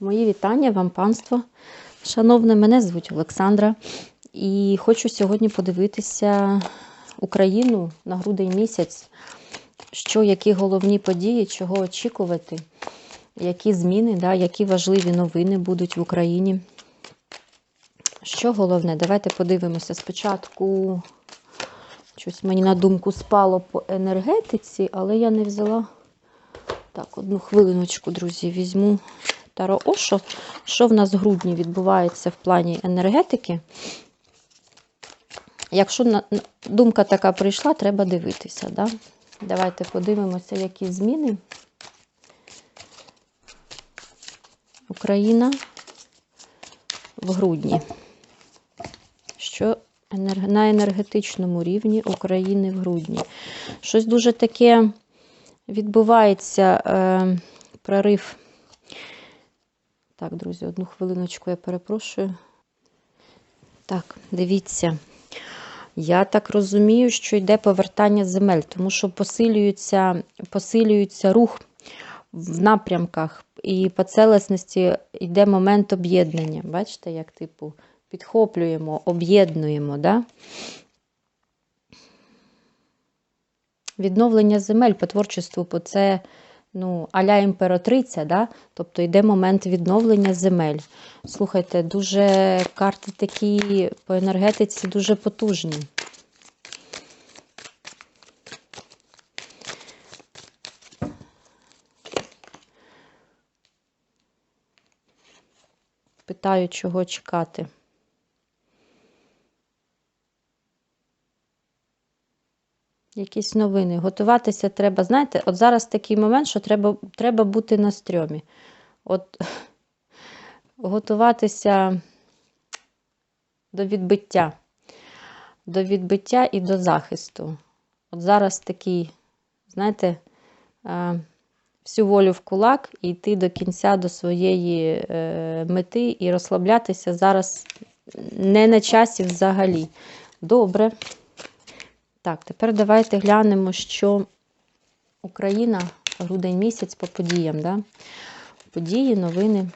Мої вітання вам, панство. Шановне, мене звуть Олександра. І хочу сьогодні подивитися Україну на грудень місяць, що, які головні події, чого очікувати, які зміни, да, які важливі новини будуть в Україні. Що головне? Давайте подивимося спочатку. Щось мені на думку спало по енергетиці, але я не взяла. Так, одну хвилиночку, друзі, візьму Таро Ошо. Що в нас в грудні відбувається в плані енергетики? Якщо думка така прийшла, треба дивитися. Да? Давайте подивимося, які зміни. Україна в грудні. Що на енергетичному рівні України в грудні? Щось дуже таке відбувається е, прорив. Так, друзі, одну хвилиночку я перепрошую. Так, дивіться. Я так розумію, що йде повертання земель, тому що посилюється, посилюється рух в напрямках, і по целесності йде момент об'єднання. Бачите, як, типу, підхоплюємо, об'єднуємо. Да? Відновлення земель по творчеству, по це ну, аля імператриця, да? тобто йде момент відновлення земель. Слухайте, дуже карти такі по енергетиці дуже потужні. Питаю, чого чекати. Якісь новини. Готуватися треба, знаєте, от зараз такий момент, що треба треба бути на стрьомі. От готуватися до відбиття, до відбиття і до захисту. От зараз такий, знаєте, всю волю в кулак і йти до кінця до своєї е, мети і розслаблятися зараз не на часі взагалі. Добре. Так, тепер давайте глянемо, що Україна грудень місяць по подіям. Да? Події, новини,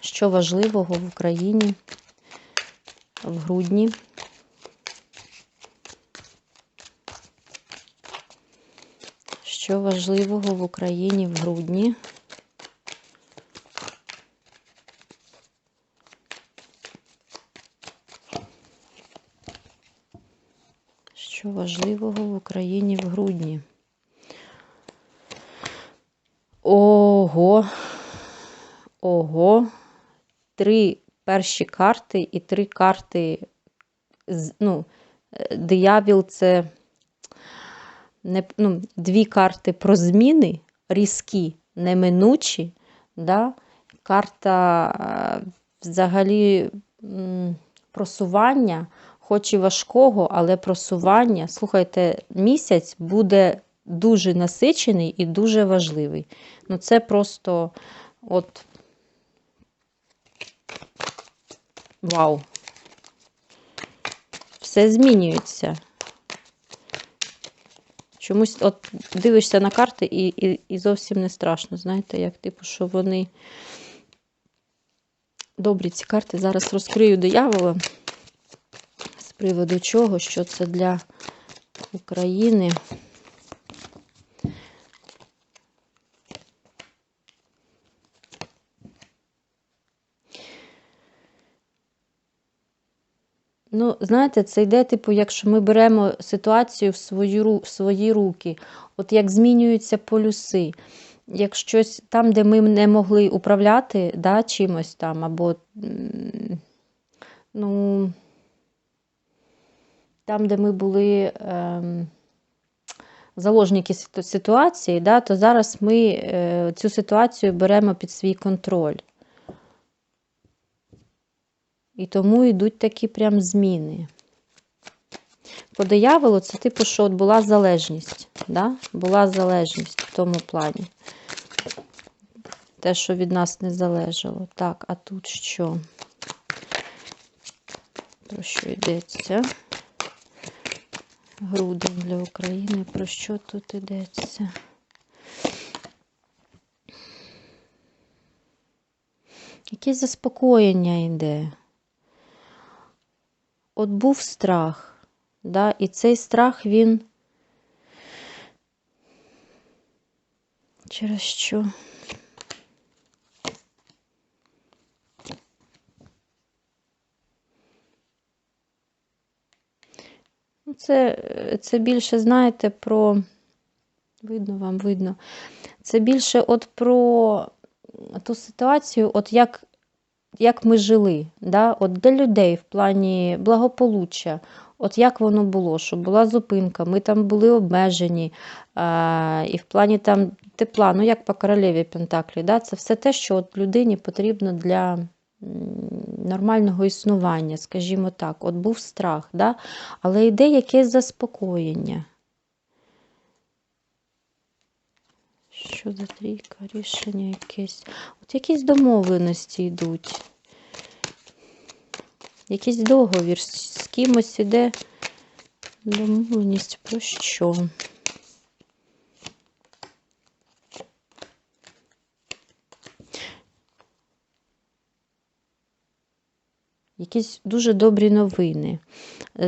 що важливого в Україні в грудні. Що важливого в Україні в грудні? Що важливого в Україні в грудні? Ого, ого, три перші карти і три карти, ну, диявіл це не, ну, дві карти про зміни, різкі, неминучі. Да? Карта взагалі просування хоч і важкого, але просування. Слухайте, місяць буде дуже насичений і дуже важливий. Ну, це просто от вау. Все змінюється. Чомусь от дивишся на карти і і, і зовсім не страшно. Знаєте, як типу, що вони добрі ці карти. Зараз розкрию диявола приводу чого, що це для України. Ну, знаєте, це йде, типу, якщо ми беремо ситуацію в свої, в свої руки, от як змінюються полюси. Як щось там, де ми не могли управляти да, чимось там, або, ну, там, де ми були ем, заложники ситуації, да, то зараз ми е, цю ситуацію беремо під свій контроль. І тому йдуть такі прям зміни. По дияволу це типу, що от була залежність. Да? Була залежність в тому плані. Те, що від нас не залежало. Так, а тут що? Про що йдеться? Грудень для України. Про що тут йдеться? Якесь заспокоєння йде. От був страх, да? і цей страх він через що? Це, це більше, знаєте, про. Видно вам, видно. Це більше от про ту ситуацію, от як як ми жили, да? от для людей в плані благополуччя, от як воно було, щоб була зупинка, ми там були обмежені, а, і в плані там тепла, ну як по королеві Пентаклі, да? це все те, що от людині потрібно для нормального існування, скажімо так, от був страх, да? але йде якесь заспокоєння. Що за трійка? Рішення якесь. От якісь домовленості йдуть. Якийсь договір з кимось іде домовленість про що? Якісь дуже добрі новини.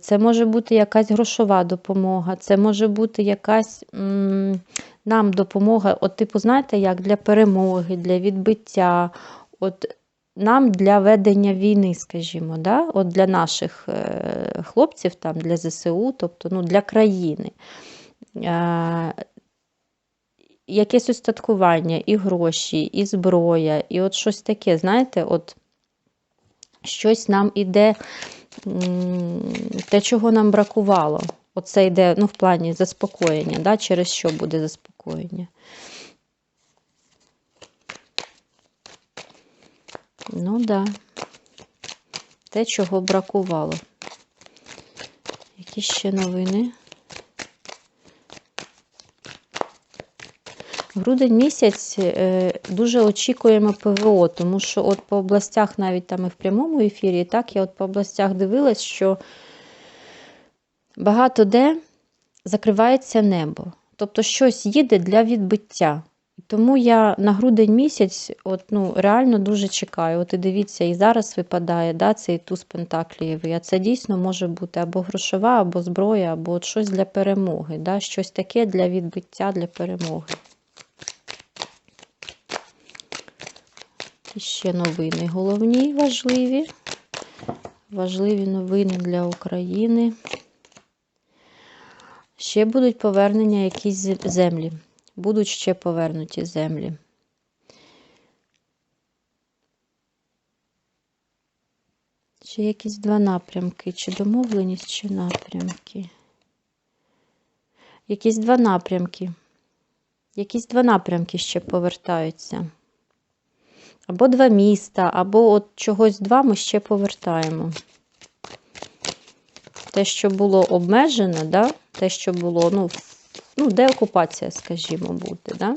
Це може бути якась грошова допомога, це може бути якась нам допомога, от, типу, знаєте, як для перемоги, для відбиття, от нам для ведення війни, скажімо, да? от для наших е хлопців, там, для ЗСУ, тобто ну, для країни. Е Якесь устаткування, і гроші, і зброя, і от щось таке, знаєте, от щось нам іде, те, чого нам бракувало. Оце йде ну, в плані заспокоєння, да? через що буде заспокоєння. Ну да. те, чого бракувало. Які ще новини? Грудень місяць е, дуже очікуємо ПВО, тому що от по областях, навіть там і в прямому ефірі, так, я от по областях дивилась, що багато де закривається небо. Тобто щось їде для відбиття. Тому я на грудень місяць от, ну, реально дуже чекаю. От і дивіться, і зараз випадає да, цей туз Пентаклієвий. А це дійсно може бути або грошова, або зброя, або от щось для перемоги. Да, Щось таке для відбиття, для перемоги. І ще новини головні, важливі. Важливі новини для України. Ще будуть повернення якісь землі. Будуть ще повернуті землі. Ще якісь два напрямки, чи домовленість, чи напрямки. Якісь два напрямки. Якісь два напрямки ще повертаються. Або два міста, або от чогось два ми ще повертаємо. Те, що було обмежено, да? те, що було, ну, ну, деокупація, скажімо, буде. Да?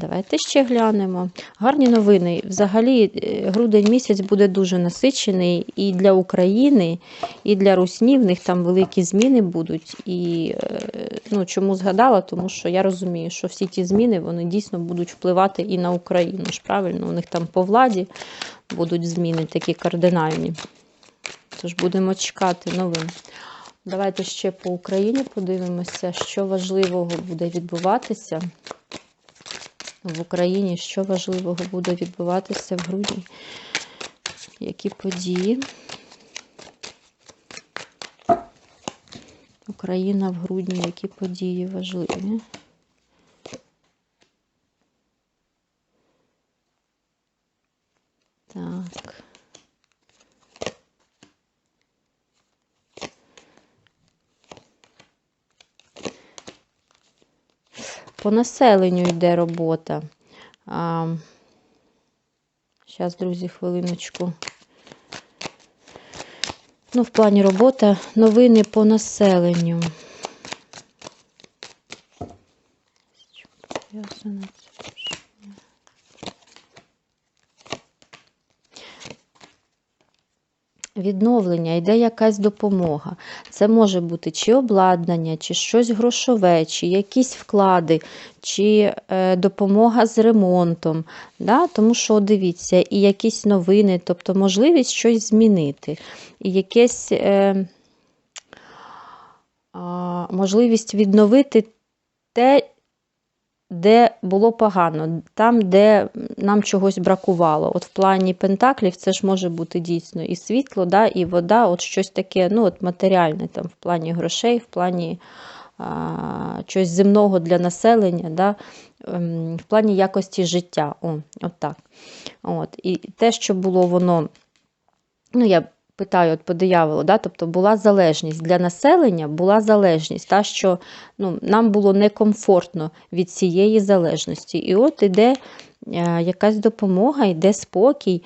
Давайте ще глянемо. Гарні новини. Взагалі, е, грудень місяць буде дуже насичений і для України, і для Русні. В них там великі зміни будуть. І е, ну, чому згадала? Тому що я розумію, що всі ті зміни вони дійсно будуть впливати і на Україну. ж Правильно, у них там по владі будуть зміни такі кардинальні. Тож будемо чекати новин. Давайте ще по Україні подивимося, що важливого буде відбуватися в Україні, що важливого буде відбуватися в грудні. Які події? Україна в грудні, які події важливі? Так. По населенню йде робота. Зараз, друзі, хвилиночку. Ну, в плані робота, новини по населенню. Відновлення, йде якась допомога. Це може бути чи обладнання, чи щось грошове, чи якісь вклади, чи е, допомога з ремонтом. Да? Тому що, дивіться, і якісь новини, тобто можливість щось змінити, і якесь. Е, можливість відновити те, де було погано, там, де нам чогось бракувало. От в плані пентаклів це ж може бути дійсно і світло, да, і вода, от щось таке ну, от матеріальне там, в плані грошей, в плані а, щось земного для населення, да, ем, в плані якості життя. О, от так. От. І те, що було воно, ну, я питаю от по дияволу, да, тобто була залежність для населення, була залежність, та, що ну, нам було некомфортно від цієї залежності. І от іде е, якась допомога, йде спокій,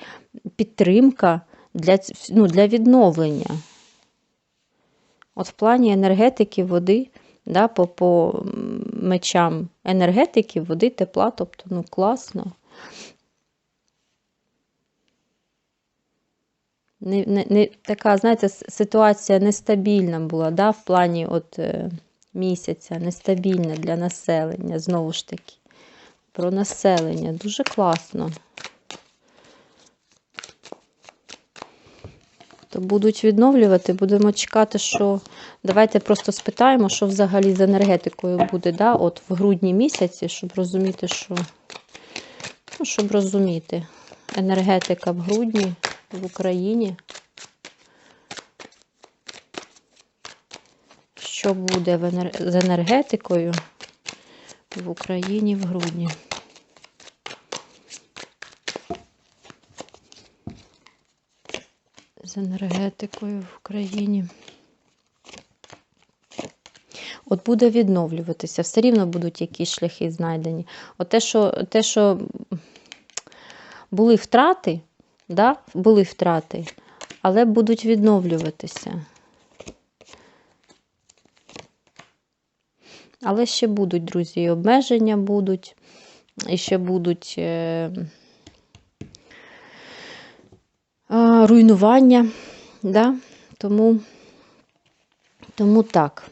підтримка для, ну, для відновлення. От в плані енергетики, води, да, по, по мечам енергетики, води, тепла, тобто ну, класно. Не, не, не, така, знаєте, ситуація нестабільна була, да, в плані от, е, місяця, нестабільна для населення, знову ж таки. Про населення. Дуже класно. То будуть відновлювати, будемо чекати, що. Давайте просто спитаємо, що взагалі з енергетикою буде, да, от в грудні місяці, щоб розуміти, що. Ну, щоб розуміти, енергетика в грудні в Україні. Що буде з енергетикою в Україні в грудні? З енергетикою в Україні. От буде відновлюватися, все рівно будуть якісь шляхи знайдені. От те, що, те, що були втрати, Да? Були втрати, але будуть відновлюватися. Але ще будуть, друзі, і обмеження будуть, і ще будуть е, е, руйнування, да? тому, тому так.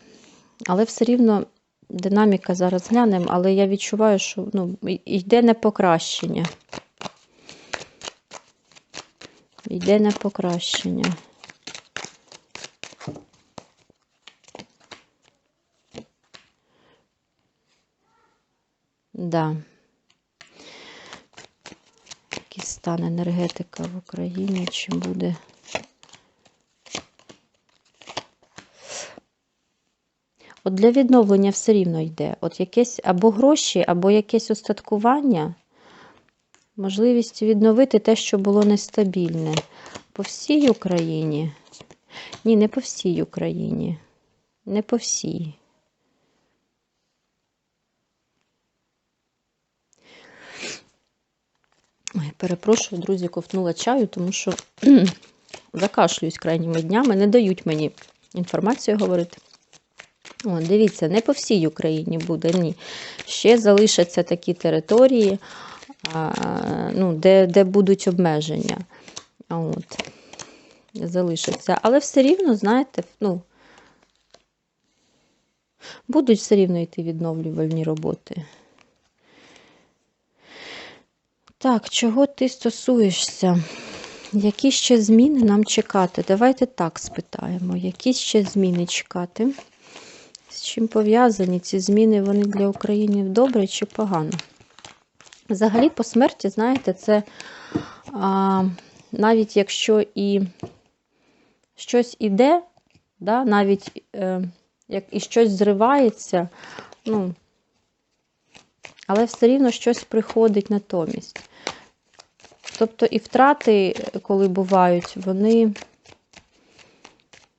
Але все рівно динаміка зараз глянемо, але я відчуваю, що ну, йде не покращення. Йде на покращення. Да. Який стан енергетика в Україні, чи буде. От для відновлення все рівно йде. От якесь або гроші, або якесь остаткування. Можливість відновити те, що було нестабільне. По всій Україні. Ні, не по всій Україні. Не по всій. Ой, Перепрошую, друзі, ковтнула чаю, тому що закашлююсь крайніми днями, не дають мені інформацію говорити. О, Дивіться, не по всій Україні буде, ні. Ще залишаться такі території ну, де де будуть обмеження. От. Залишиться. Але все рівно, знаєте, ну, будуть все рівно йти відновлювальні роботи. Так, чого ти стосуєшся? Які ще зміни нам чекати? Давайте так спитаємо, які ще зміни чекати? З чим пов'язані ці зміни вони для України добре чи погано? Взагалі, по смерті, знаєте, це а, навіть якщо і щось іде, да, навіть е, як і щось зривається, ну, але все рівно щось приходить натомість. Тобто і втрати, коли бувають, вони,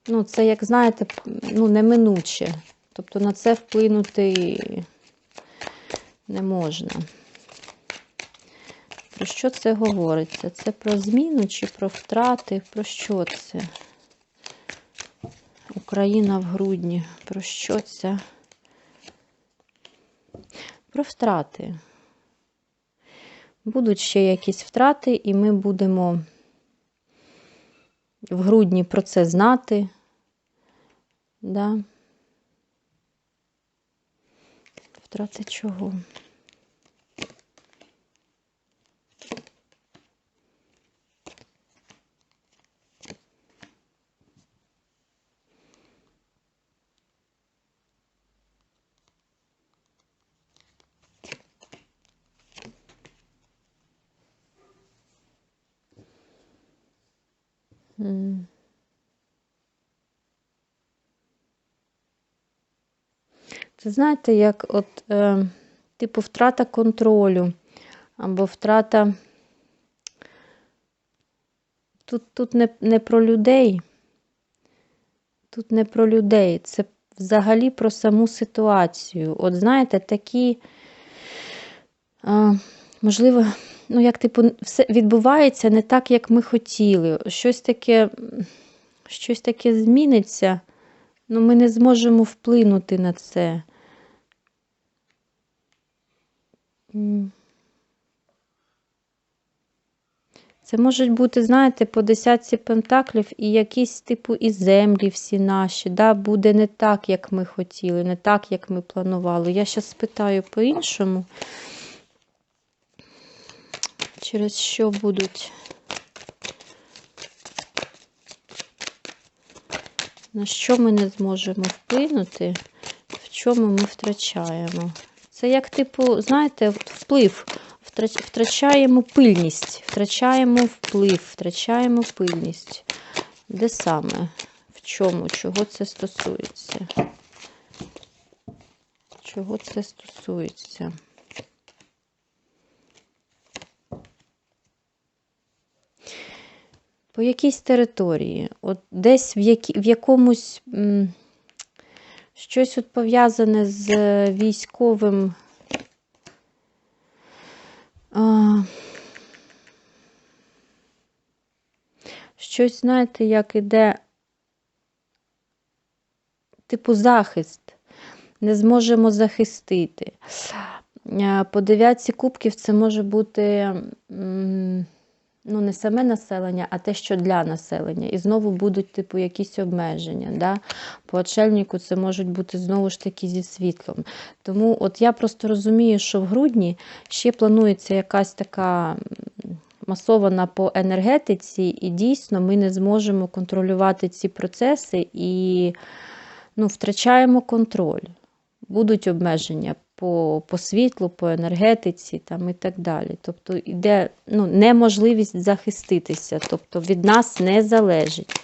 ну, це, як знаєте, ну, неминуче. Тобто на це вплинути не можна. Про що це говориться? Це про зміну чи про втрати? Про що це? Україна в грудні. Про що це? Про втрати. Будуть ще якісь втрати, і ми будемо в грудні про це знати. Да. Втрати чого? Це знаєте, як от, е, типу, втрата контролю або втрата. Тут, тут не, не про людей. Тут не про людей, це взагалі про саму ситуацію. От знаєте, такі, а, можливо, ну, як типу, все відбувається не так, як ми хотіли. Щось таке, щось таке зміниться, ну ми не зможемо вплинути на це. Це можуть бути, знаєте, по десятці пентаклів і якісь, типу, і землі всі наші, да, буде не так, як ми хотіли, не так, як ми планували. Я зараз спитаю по-іншому, через що будуть. На що ми не зможемо вплинути, в чому ми втрачаємо. Це як, типу, знаєте, вплив. Втрачаємо пильність, втрачаємо вплив, втрачаємо пильність. Де саме? В чому? Чого це стосується? Чого це стосується? По якійсь території, от десь в, які, в якомусь м, щось от пов'язане з е, військовим. А, щось, знаєте, як іде, типу, захист. Не зможемо захистити. Е, По дев'ятці кубків це може бути м, ну, не саме населення, а те, що для населення. І знову будуть, типу, якісь обмеження. Да? По очельнику це можуть бути знову ж таки зі світлом. Тому от я просто розумію, що в грудні ще планується якась така масована по енергетиці, і дійсно ми не зможемо контролювати ці процеси і ну, втрачаємо контроль. Будуть обмеження по, по світлу, по енергетиці там, і так далі. Тобто йде ну, неможливість захиститися, тобто від нас не залежить.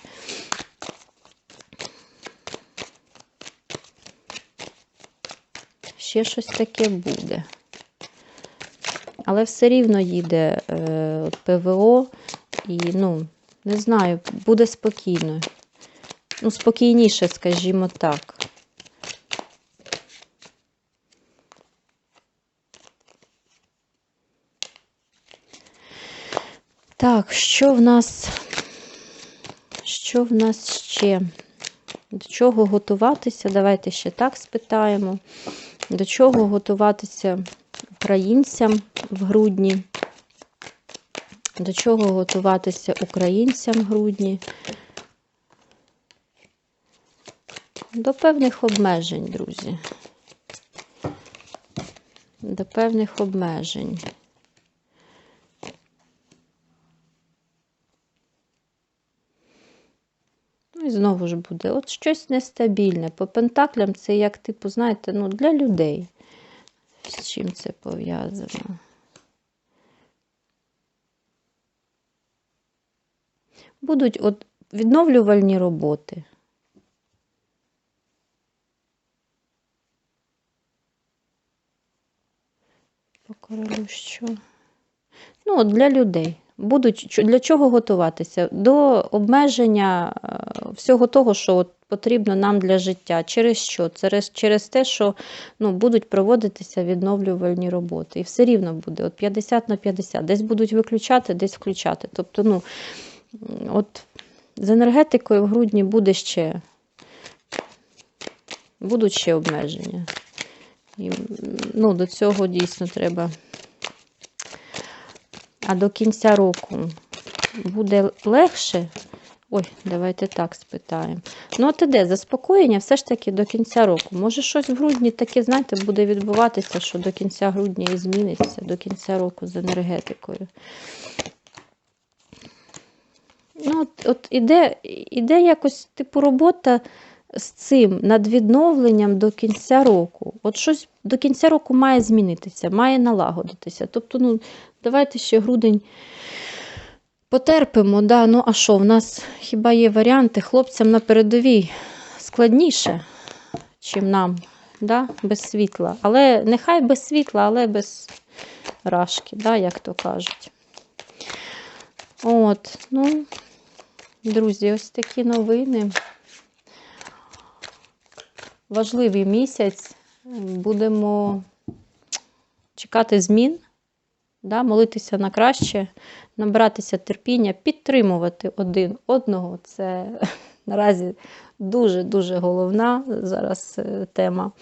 Ще щось таке буде. Але все рівно їде е, ПВО і, ну, не знаю, буде спокійно. Ну, спокійніше, скажімо так. Так, що в нас? Що в нас ще? До чого готуватися? Давайте ще так спитаємо. До чого готуватися українцям в грудні? До чого готуватися українцям в грудні? До певних обмежень, друзі. До певних обмежень. Ну і знову ж буде. От щось нестабільне. По пентаклям це як, типу, знаєте, ну, для людей. З чим це пов'язано? Будуть от відновлювальні роботи. По королю що? Ну, от для людей. Будуть для чого готуватися? До обмеження е, всього того, що от потрібно нам для життя. Через що? Через, через те, що ну, будуть проводитися відновлювальні роботи. І все рівно буде от 50 на 50. Десь будуть виключати, десь включати. Тобто, ну, от з енергетикою в грудні буде ще, будуть ще обмеження. І, ну, до цього дійсно треба. А до кінця року буде легше. Ой, давайте так спитаємо. Ну, от іде заспокоєння все ж таки до кінця року. Може, щось в грудні таке, знаєте, буде відбуватися, що до кінця грудня і зміниться, до кінця року з енергетикою. Ну, от, от іде, іде якось, типу, робота з цим над відновленням до кінця року. От щось до кінця року має змінитися, має налагодитися. Тобто, ну, давайте ще грудень потерпимо. Да? Ну, а що, в нас хіба є варіанти? Хлопцям на передовій складніше, чим нам, да? без світла. Але нехай без світла, але без рашки, да? як то кажуть. От, ну, друзі, ось такі новини. Важливий місяць. Будемо чекати змін, да, молитися на краще, набратися терпіння, підтримувати один одного. Це наразі дуже-дуже головна зараз е, тема.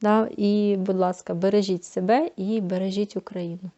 Да. І, будь ласка, бережіть себе і бережіть Україну.